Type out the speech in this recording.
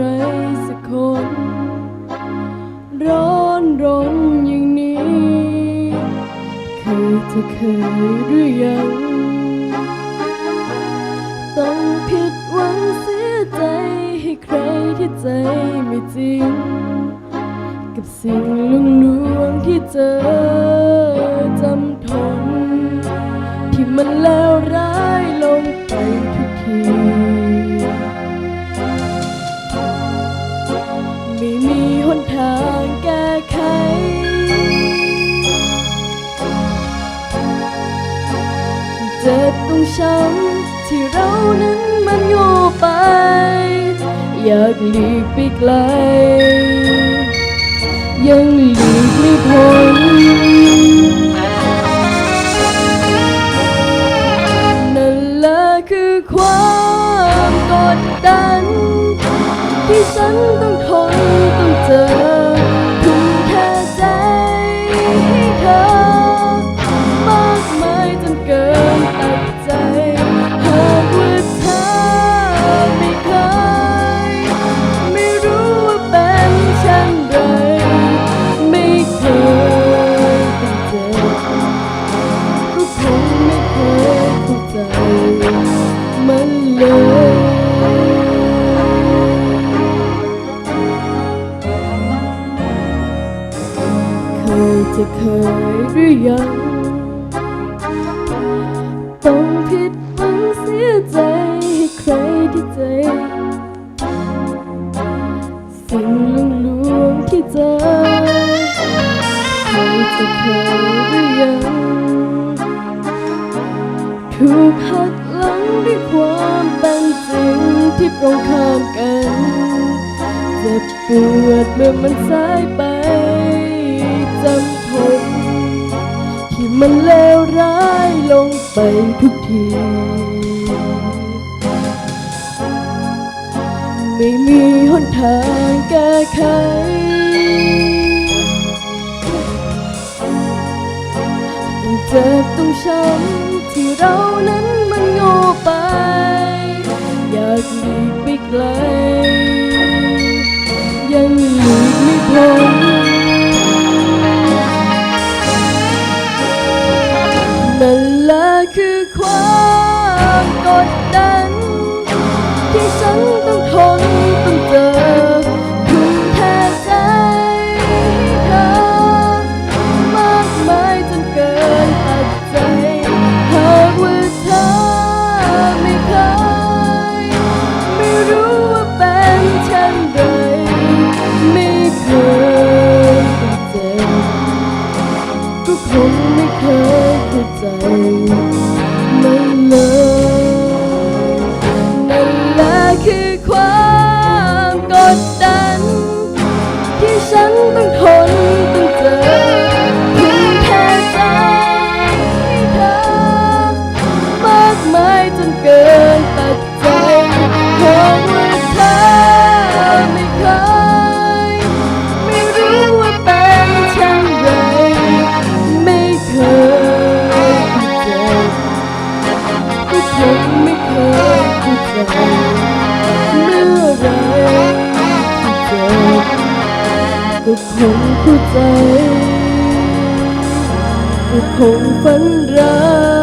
รสักคน ร้อนรนอย่างนี้เคยจะเคยหรือยัง ต้องผิดหวังเสียใจให้ใครที่ใจไม่จริง กับสิ่งลวงลวงที่เจอ จ็บตรงช้ำที่เรานั้นมันโง่ไป อยากหลีกไปไกล ยังหลีกไม่พ้นนั่นแหละคือความกดดัน มันเลยเคยจะเคยหรือยังต้อง ถูกหักหลังด้วยความเป็นจริงที่ตรงข้ามกันเจ็บปวดเมื่อมันสายไปจำทนที่มันเลวร้ายลงไปทุกทีไม่มีหนทางแก้ไข ต้องเจ็บต้องช้ำที่เรา คว กินตัดใจเพราะว่าเธอไม่เคยไม่รู้ว่าเป็นเช่นไรไม่เคยเจ็บก็คงไม่เคยเข้าใจเมื่อไรที่เจ็บก็คงเข้าใจก็คงฝันร้าย